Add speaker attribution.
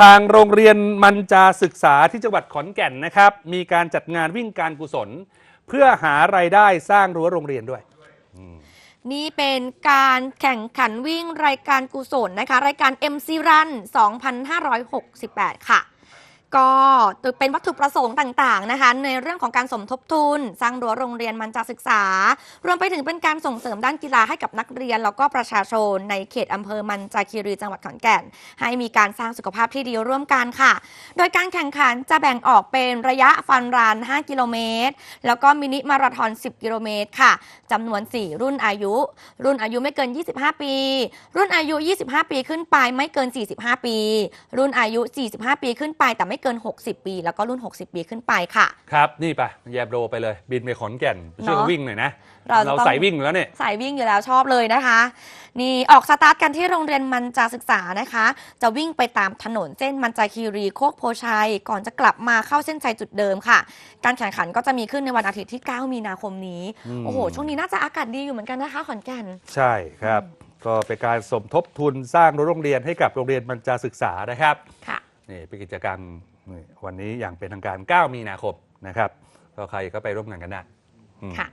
Speaker 1: ทางโรงเรียนมันจาศึกษาที่จังหวัดขอนแก่นนะครับ มีการจัดงานวิ่งการกุศล เพื่อหารายได้สร้างรั้วโรงเรียนด้วย
Speaker 2: นี่เป็นการแข่งขันวิ่งรายการกุศลนะคะ รายการ MC Run 2568 ค่ะ ก็เป็นวัตถุประสงค์ต่างๆนะคะ ในเรื่องของการสมทบทุน สร้างรั้วโรงเรียนมันจาศึกษา รวมไปถึงเป็นการส่งเสริมด้านกีฬาให้กับนักเรียน แล้วก็ประชาชนในเขตอำเภอมันจาคีรีจังหวัดขอนแก่น ให้มีการสร้างสุขภาพที่ดีร่วมกันค่ะ โดยการแข่งขันจะแบ่งออกเป็นระยะฟันรัน 5 กิโลเมตร แล้วก็มินิมาราธอน 10 กิโลเมตรค่ะจำนวน 4 รุ่นอายุ รุ่นอายุไม่เกิน 25 ปี รุ่นอายุ 25 ปีขึ้นไปไม่เกิน 45 ปี รุ่นอายุ 45 ปีขึ้นไปแต่ไม่เกิน 60 ปี แล้วก็รุ่น 60 ปีขึ้นไปค่ะ
Speaker 1: ครับนี่ไปแยบโรไปเลย บินไปขอนแก่นไปช่วย
Speaker 2: เนอะ
Speaker 1: เขาวิ่งหน่อยนะ
Speaker 2: เราจะต้อง
Speaker 1: ใส่วิ่งอยู่แล้วเนี่ย
Speaker 2: สายวิ่งอยู่แล้วชอบเลยนะคะ นี่ออกสตาร์ทกันที่โรงเรียนมันจาศึกษานะคะ จะวิ่งไปตามถนนเส้นมันจาคีรีโคกโพชัย ก่อนจะกลับมาเข้าเส้นชัยจุดเดิมค่ะ การแข่งขันก็จะมีขึ้นในวันอาทิตย์ที่ 9 มีนาคมนี้
Speaker 1: อืม
Speaker 2: โอ้โหช่วงนี้น่าจะอากาศดีอยู่เหมือนกันนะคะขอนแก่น
Speaker 1: ใช่ครับก็เป็นการสมทบทุนสร้างรั้วโรงเรียนให้กับโรงเรียนมันจาศึกษานะครับ
Speaker 2: ค่ะ
Speaker 1: นี่เป็นกิจกรรมวันนี้อย่างเป็นทางการ 9 มีนาคมนะครับก็ใครก็ไปร่วมงานกันได้
Speaker 2: ค่ะ